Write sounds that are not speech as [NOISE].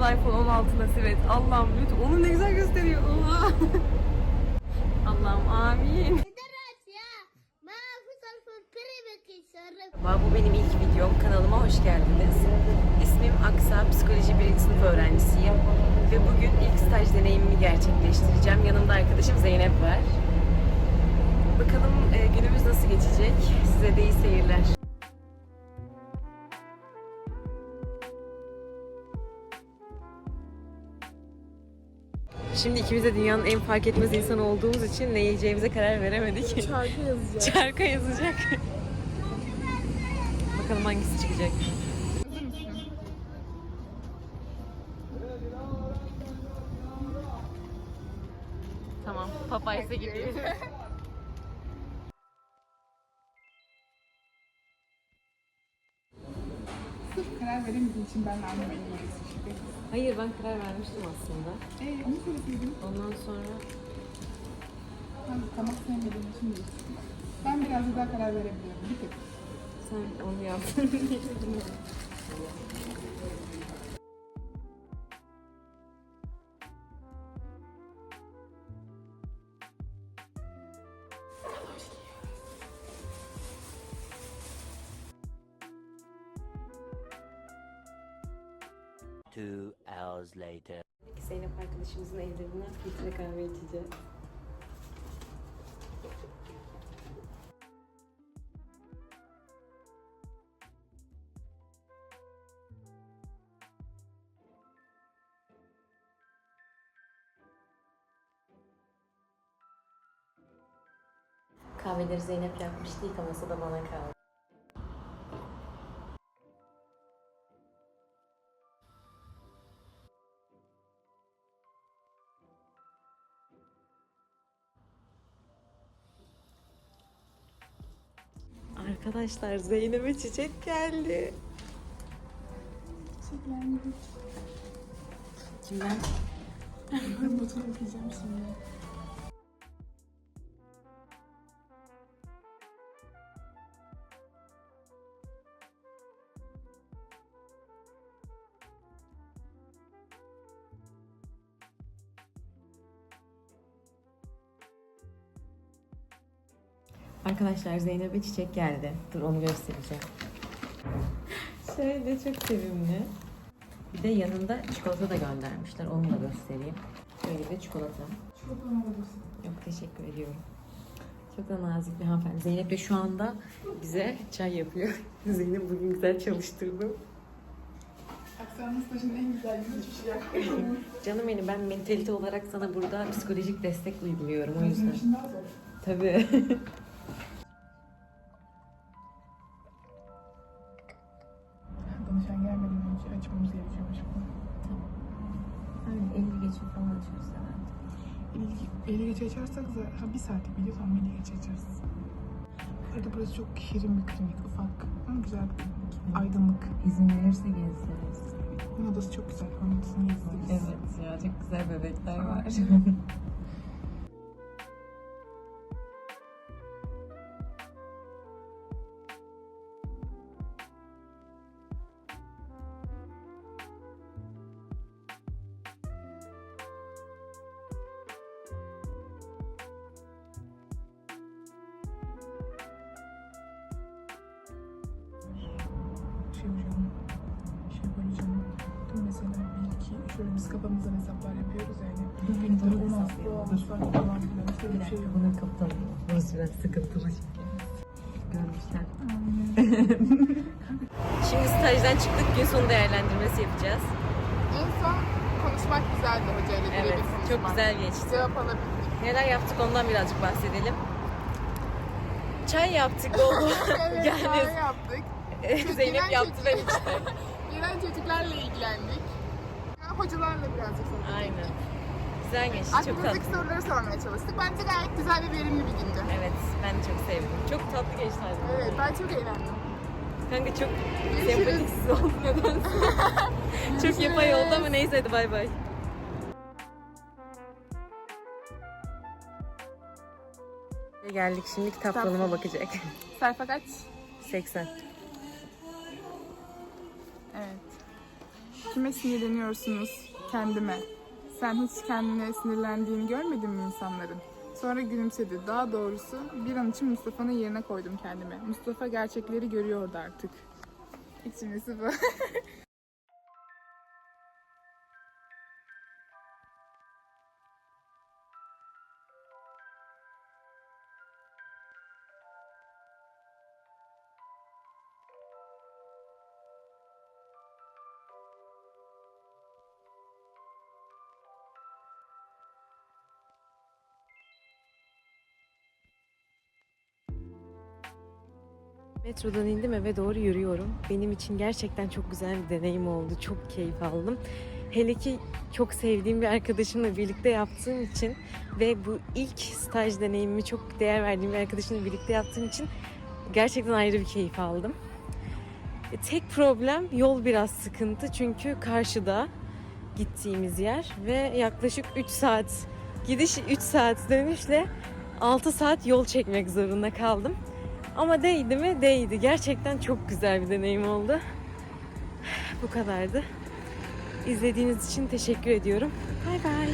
iPhone 16 nasip et. Allah'ım lütfen. Onu ne güzel gösteriyor. Allah. [LAUGHS] Allah'ım amin. Bu benim ilk videom. Kanalıma hoş geldiniz. İsmim Aksa, psikoloji birinci sınıf öğrencisiyim. Ve bugün ilk staj deneyimimi gerçekleştireceğim. Yanımda arkadaşım Zeynep var. Bakalım e, günümüz nasıl geçecek? Size de iyi seyirler. Şimdi ikimiz de dünyanın en fark etmez insanı olduğumuz için ne yiyeceğimize karar veremedik. Şarkı yazacak. Çarka yazacak. Bakalım hangisi çıkacak. Tamam, Popeyes'e gidiyoruz. [LAUGHS] Veremediğim için ben annemin ilgisi Hayır, ben karar vermiştim aslında. Eee onu söyleseydin. Ondan sonra Ben tamam sevmediğim için değiştirdim. Ben birazcık daha karar verebiliyorum. Bir tık. sen onu yaptın. [LAUGHS] [LAUGHS] Two hours later. Zeynep arkadaşımızın evlerinden filtre kahve içeceğiz. Kahveleri Zeynep yapmıştı, yıkaması da bana kaldı. Arkadaşlar Zeynep'e çiçek geldi. Teşekkürler. Kimden? Ben notunu okuyacağım şimdi. Arkadaşlar Zeynep'e çiçek geldi. Dur onu göstereceğim. [LAUGHS] Şöyle çok sevimli. Bir de yanında çikolata da göndermişler. Onu da göstereyim. Şöyle bir çikolata. Çikolata. Yok teşekkür ediyorum. Çok da nazik bir hanımefendi. Zeynep de şu anda bize çay yapıyor. [LAUGHS] Zeynep bugün güzel çalıştırdım. Aksanın stajının en güzel yüzü hiçbir şey. [LAUGHS] Canım benim ben mentalite olarak sana burada psikolojik destek uyguluyorum o yüzden. Tabii. Açmamız gerekiyormuş bunu. Hani 50 geçim falan açıyoruz herhalde. Eli, eli geçe açarsak zaten ha, bir saatlik video tamam eli geçe açarız. Bu arada burası çok şirin bir klinik, ufak ama güzel bir klinik. Aydınlık. İzin verirse gezeriz. Onun odası çok güzel. Onun odasını gezdik biz. Evet ya çok güzel bebekler var. [LAUGHS] Şey hocam, şey hocam. Dün mesela bir iki, şöyle biz kafamızdan hesaplar yapıyoruz yani. Böyle doğru 16 hesap doğmuş var falan filan. Hiç öyle bir şey yok. Bunun kaptanı. Burası biraz sıkıntılı. Görmüşler. [LAUGHS] Şimdi stajdan çıktık. Gün sonu değerlendirmesi yapacağız. En son konuşmak güzeldi hocayla. Evet. konuşmak. Çok güzel geçti. Cevap alabildik. Neler yaptık ondan birazcık bahsedelim. Çay yaptık [LAUGHS] bol. evet, [LAUGHS] kahve yaptık. Zeynep Gelen yaptı ben içtim. Gelen çocuklarla ilgilendik. Yani hocalarla birazcık sohbet Aynen. Güzel geçti. Çok Aklımızdaki tatlı. soruları sormaya çalıştık. Bence gayet güzel ve verimli bir gündü. Evet ben de çok sevdim. Çok tatlı geçti harbiden. Evet, ben çok eğlendim. Kanka çok Görüşürüz. sempatiksiz oldu [LAUGHS] nedense. çok yapay oldu ama neyse hadi bay bay. Geldik şimdi kitap Kitap. tanıma bakacak. Sayfa kaç? 80. Evet. Kime sinirleniyorsunuz? Kendime. Sen hiç kendine sinirlendiğini görmedin mi insanların? Sonra gülümsedi. Daha doğrusu bir an için Mustafa'nın yerine koydum kendime. Mustafa gerçekleri görüyordu artık. İçimisi bu. [LAUGHS] Metrodan indim eve doğru yürüyorum. Benim için gerçekten çok güzel bir deneyim oldu. Çok keyif aldım. Hele ki çok sevdiğim bir arkadaşımla birlikte yaptığım için ve bu ilk staj deneyimimi çok değer verdiğim bir arkadaşımla birlikte yaptığım için gerçekten ayrı bir keyif aldım. E, Tek problem yol biraz sıkıntı çünkü karşıda gittiğimiz yer ve yaklaşık 3 saat gidiş 3 saat dönüşle 6 saat yol çekmek zorunda kaldım. Ama değdi mi? Değdi. Gerçekten çok güzel bir deneyim oldu. Bu kadardı. İzlediğiniz için teşekkür ediyorum. Bay bay.